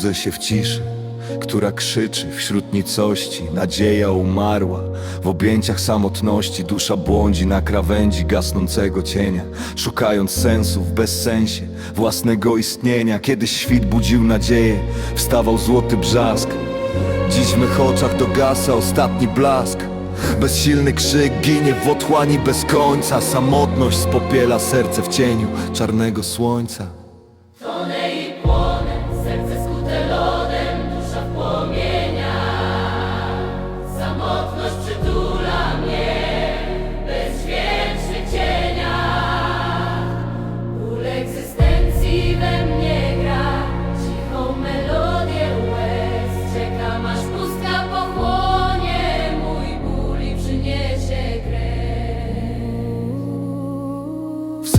Budzę się w ciszy, która krzyczy wśród nicości Nadzieja umarła. W objęciach samotności Dusza błądzi na krawędzi gasnącego cienia Szukając sensu w bezsensie własnego istnienia. Kiedyś świt budził nadzieję, wstawał złoty brzask. Dziś w mych oczach dogasa ostatni blask. Bezsilny krzyk ginie w otchłani bez końca. Samotność spopiela serce w cieniu czarnego słońca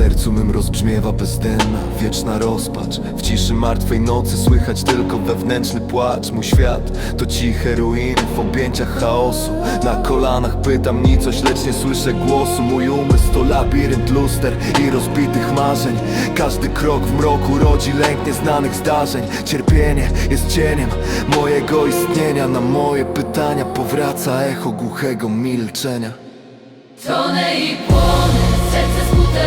sercu mym rozbrzmiewa bezdenna, wieczna rozpacz. W ciszy martwej nocy słychać tylko wewnętrzny płacz. Mój świat to ciche ruiny w objęciach chaosu. Na kolanach pytam nicość, lecz nie słyszę głosu. Mój umysł to labirynt luster i rozbitych marzeń. Każdy krok w mroku rodzi lęk nieznanych zdarzeń. Cierpienie jest cieniem mojego istnienia. Na moje pytania powraca echo głuchego milczenia. Tonę i płonę, serce skute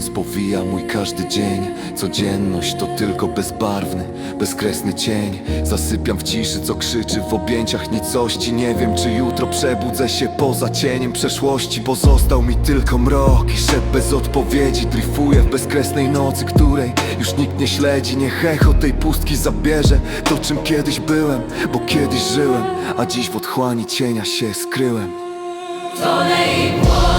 godzin spowija mój każdy dzień. Codzienność to tylko bezbarwny, bezkresny cień. Zasypiam w ciszy, co krzyczy w objęciach nicości. Nie wiem, czy jutro przebudzę się poza cieniem przeszłości Bo został mi tylko mrok i szedł bez odpowiedzi. Dryfuję w bezkresnej nocy, której już nikt nie śledzi. Niech echo tej pustki zabierze to, czym kiedyś byłem Bo kiedyś żyłem, a dziś w otchłani cienia się skryłem. Tonę i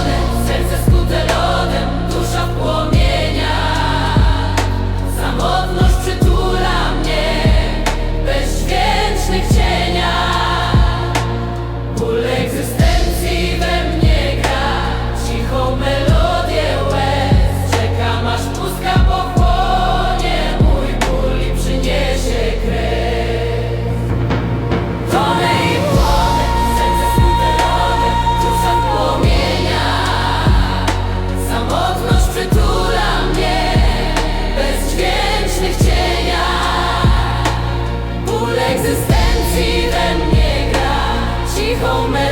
home.